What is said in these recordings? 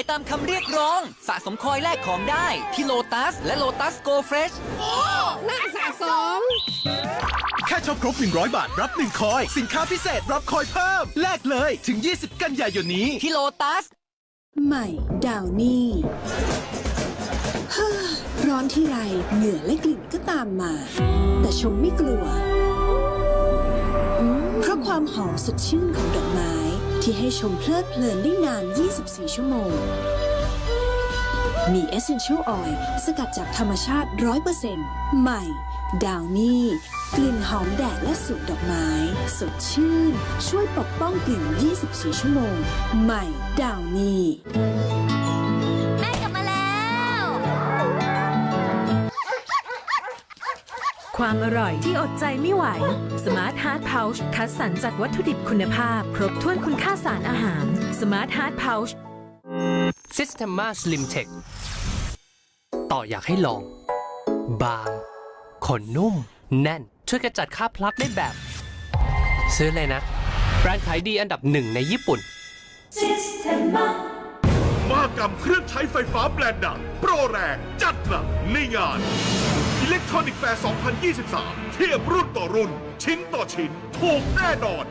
ายตามคำเรียกร้อง สะสมคอยแลกของได้ ที่โลตัสและโลตัสโกเฟรชน่าสะสม แค่ช็อปครบ 100 บาทรับ 1 คอย สินค้าพิเศษรับคอยเพิ่ม แลกเลยถึง 20 กันยายนนี้ ที่โลตัส ใหม่ ดาวนี่ฮ่าร้อนที่ไรเหงื่อและกลิ่นก็ตามมา แต่ชมไม่กลัว เพราะความหอมสดชื่นของดอกไม้ ที่ให้ชมเพลิดเพลินได้นาน 24 ชั่วโมง มี Essential Oil สกัดจากธรรมชาติ 100%ใหม่ ดาวนี่ กลิ่นหอมแดดและสูตรดอกไม้ สดชื่น ช่วยปกป้องกลิ่น 24 ชั่วโมง ใหม่ ดาวนี่ ความอร่อยที่อดใจไม่ไหว Smart Heart Pouch คัดสรรจากวัตถุดิบคุณภาพ ครบถ้วนคุณค่าสารอาหาร Smart Heart Pouch Systema Slim Tech ต่ออยากให้ลอง บาง ขนนุ่ม แน่น ช่วยกระจัดคราบพลักได้แบบ ซื้อเลยนะ แบรนด์ขายดีอันดับหนึ่งในญี่ปุ่นมากรรมเครื่องใช้ไฟฟ้าแบรนด์ดัง โปรแรง จัดหนักในงาน Electronic Fair 2023 เทียบรุ่นต่อรุ่น ชิ้นต่อชิ้น ถูกแน่นอน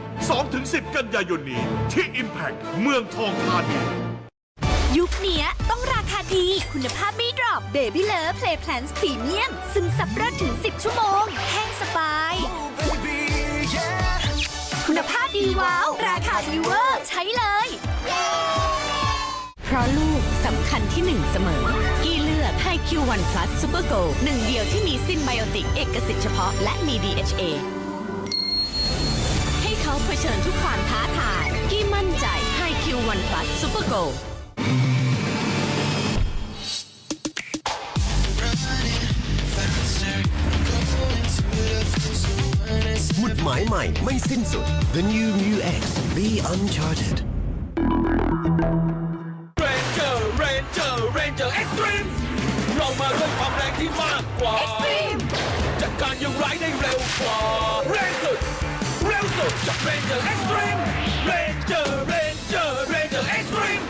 2-10 กันยายนนี้ ที่ Impact เมืองทองธานียุคเนี้ยต้องราคาดี คุณภาพไม่ดรอป Baby Love Play Plans Premium ซึมซับเลือดถึง 10 ชั่วโมง แห้งสบาย คุณภาพดีว้าว ราคาดีเวอร์ใช้เลย เพราะลูกสำคัญที่หนึ่งเสมอ ให้ Q1 Plus Super Go หนึ่งเดียวที่มีซินไบโอติกเอกสิทธิ์เฉพาะและมี DHA ให้เขาเผชิญทุกความท้าทายกี้มั่นใจให้ Q1 Plus Super Go หมุดหมายใหม่ไม่สิ้นสุด The New Mu X Be Uncharted มาด้วยความแรงที่มากกว่า Extreme จัดการยังรได้เร็วกว่าแรงสุดเร็วสุดจาเป็นเจอร์เรนเจอร์เรนเจอร์เอ็กซ์ตรีม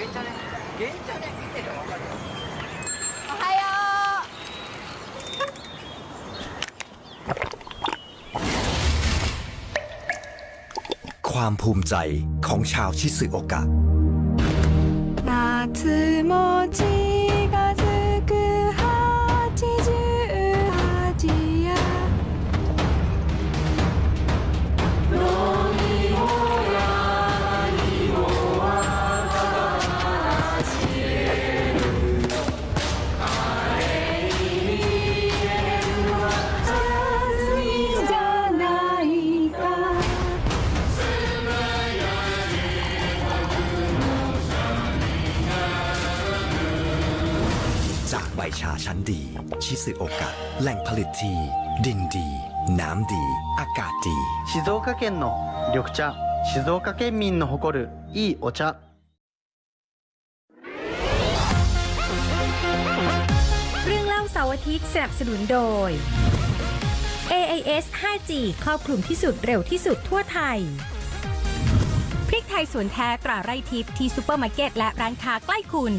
괜찮 아. 괜찮 아. 밑에 넘. ความภูมิใจของชาวชิซุโอกะ นาท บชาชั้นดี ชิซึโอกะ แหล่งผลิตที่ ดินดี น้ำดี อากาศดี 静岡県の緑茶静岡県民の誇るいいお茶 เรื่องเล่าเสาร์อาทิตย์สนับสนุนโดย AIS 5G ครอบคลุมที่สุดเร็วที่สุดทั่วไทย พริกไทยสวนแท้ตราไร่ทิพย์ที่ซูเปอร์มาร์เก็ตและร้านค้าใกล้คุณ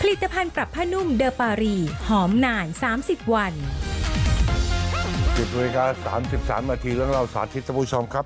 ผลิตภัณฑ์ปรับผ้านุ่มเดอปารี หอมนาน 30 วัน 10นาฬิกา33นาทีเรื่องเราสาธิตท่านผู้ชมครับ